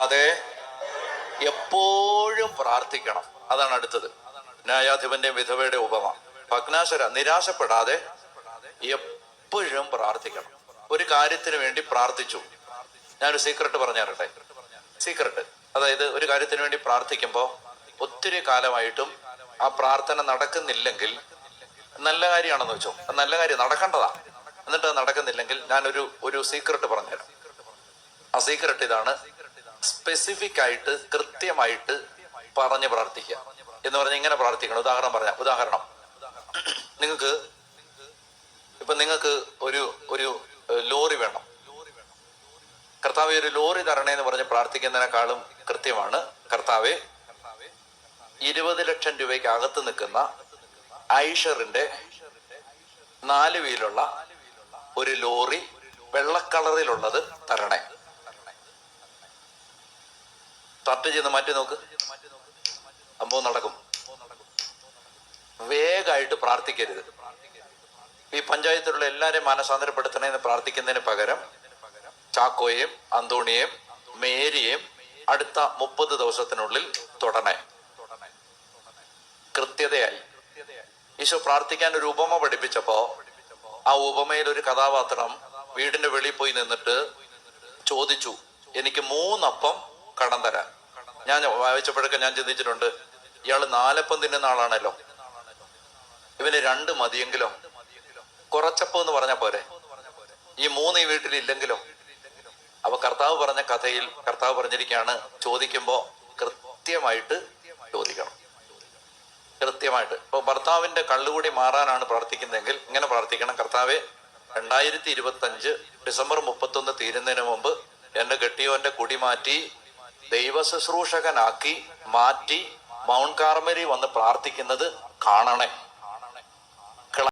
അതെ. എപ്പോഴും പ്രാർത്ഥിക്കണം. അതാണ് അടുത്തത്. ന്യായാധിപന്റെയും വിധവയുടെ ഉപമ. ഭഗ്നാശര നിരാശപ്പെടാതെ എപ്പോഴും പ്രാർത്ഥിക്കണം. ഒരു കാര്യത്തിന് വേണ്ടി പ്രാർത്ഥിച്ചു. ഞാനൊരു സീക്രട്ട് പറഞ്ഞു തരട്ടെ സീക്രട്ട് അതായത് ഒരു കാര്യത്തിന് വേണ്ടി പ്രാർത്ഥിക്കുമ്പോൾ ഒത്തിരി കാലമായിട്ടും ആ പ്രാർത്ഥന നടക്കുന്നില്ലെങ്കിൽ നല്ല കാര്യമാണെന്ന് വെച്ചോ. നല്ല കാര്യം നടക്കേണ്ടതാ. എന്നിട്ട് നടക്കുന്നില്ലെങ്കിൽ ഞാനൊരു ഒരു സീക്രട്ട് പറഞ്ഞുതരാം. ആ സീക്രട്ട് ഇതാണ് സ്പെസിഫിക് ആയിട്ട് കൃത്യമായിട്ട് പറഞ്ഞ് പ്രാർത്ഥിക്കുക. എന്ന് പറഞ്ഞ് ഇങ്ങനെ പ്രാർത്ഥിക്കണം. ഉദാഹരണം പറയാം. ഉദാഹരണം. നിങ്ങൾക്ക് ഇപ്പൊ നിങ്ങൾക്ക് ഒരു ഒരു ലോറി വേണം. കർത്താവെ ഒരു ലോറി തരണേ എന്ന് പറഞ്ഞ് പ്രാർത്ഥിക്കുന്നതിനേക്കാളും കൃത്യമാണ് കർത്താവെ ഇരുപത് ലക്ഷം രൂപയ്ക്ക് അകത്ത് നിൽക്കുന്ന ഐഷറിന്റെ നാല് വീലുള്ള ഒരു ലോറി വെള്ളക്കളറിലുള്ളത് തരണേ. തട്ട് ചെയ്ത് മാറ്റി നോക്ക്. സംഭവം നടക്കും. വേഗമായിട്ട് പ്രാർത്ഥിക്കരുത്. ഈ പഞ്ചായത്തിലുള്ള എല്ലാരെയും മാനസാന്തരപ്പെടുത്തണമെന്ന് പ്രാർത്ഥിക്കുന്നതിന് പകരം ചാക്കോയെയും അന്തോണിയെയും മേരിയെയും അടുത്ത മുപ്പത് ദിവസത്തിനുള്ളിൽ തൊടണേ. കൃത്യതയായി. ഈശോ പ്രാർത്ഥിക്കാൻ ഒരു ഉപമ പഠിപ്പിച്ചപ്പോ ആ ഉപമയിൽ ഒരു കഥാപാത്രം വീടിന്റെ വെളിയിൽ പോയി നിന്നിട്ട് ചോദിച്ചു എനിക്ക് മൂന്നപ്പം കടം തരാൻ. ഞാൻ വായിച്ചപ്പോഴൊക്കെ ഞാൻ ചിന്തിച്ചിട്ടുണ്ട് ഇയാൾ നാലപ്പം തിന്നുന്ന ആളാണല്ലോ. ഇവന് രണ്ട് മതിയെങ്കിലോ. കുറച്ചപ്പോ എന്ന് പറഞ്ഞ പോരെ. ഈ മൂന്ന് ഈ വീട്ടിൽ ഇല്ലെങ്കിലോ അപ്പൊ കർത്താവ് പറഞ്ഞ കഥയിൽ കർത്താവ് പറഞ്ഞിരിക്കുകയാണ് ചോദിക്കുമ്പോ കൃത്യമായിട്ട് ചോദിക്കണം. കൃത്യമായിട്ട്. ഇപ്പൊ ഭർത്താവിന്റെ കള്ളുകൂടി മാറാനാണ് പ്രാർത്ഥിക്കുന്നതെങ്കിൽ ഇങ്ങനെ പ്രാർത്ഥിക്കണം കർത്താവെ രണ്ടായിരത്തി ഇരുപത്തി അഞ്ച് ഡിസംബർ മുപ്പത്തൊന്ന് തീരുന്നതിന് മുമ്പ് എന്റെ കെട്ടിയോന്റെ കുടി മാറ്റി ദൈവ ശുശ്രൂഷകനാക്കി മാറ്റി മൗണ്ട് കാർമരി വന്ന് പ്രാർത്ഥിക്കുന്നത് കാണണേ.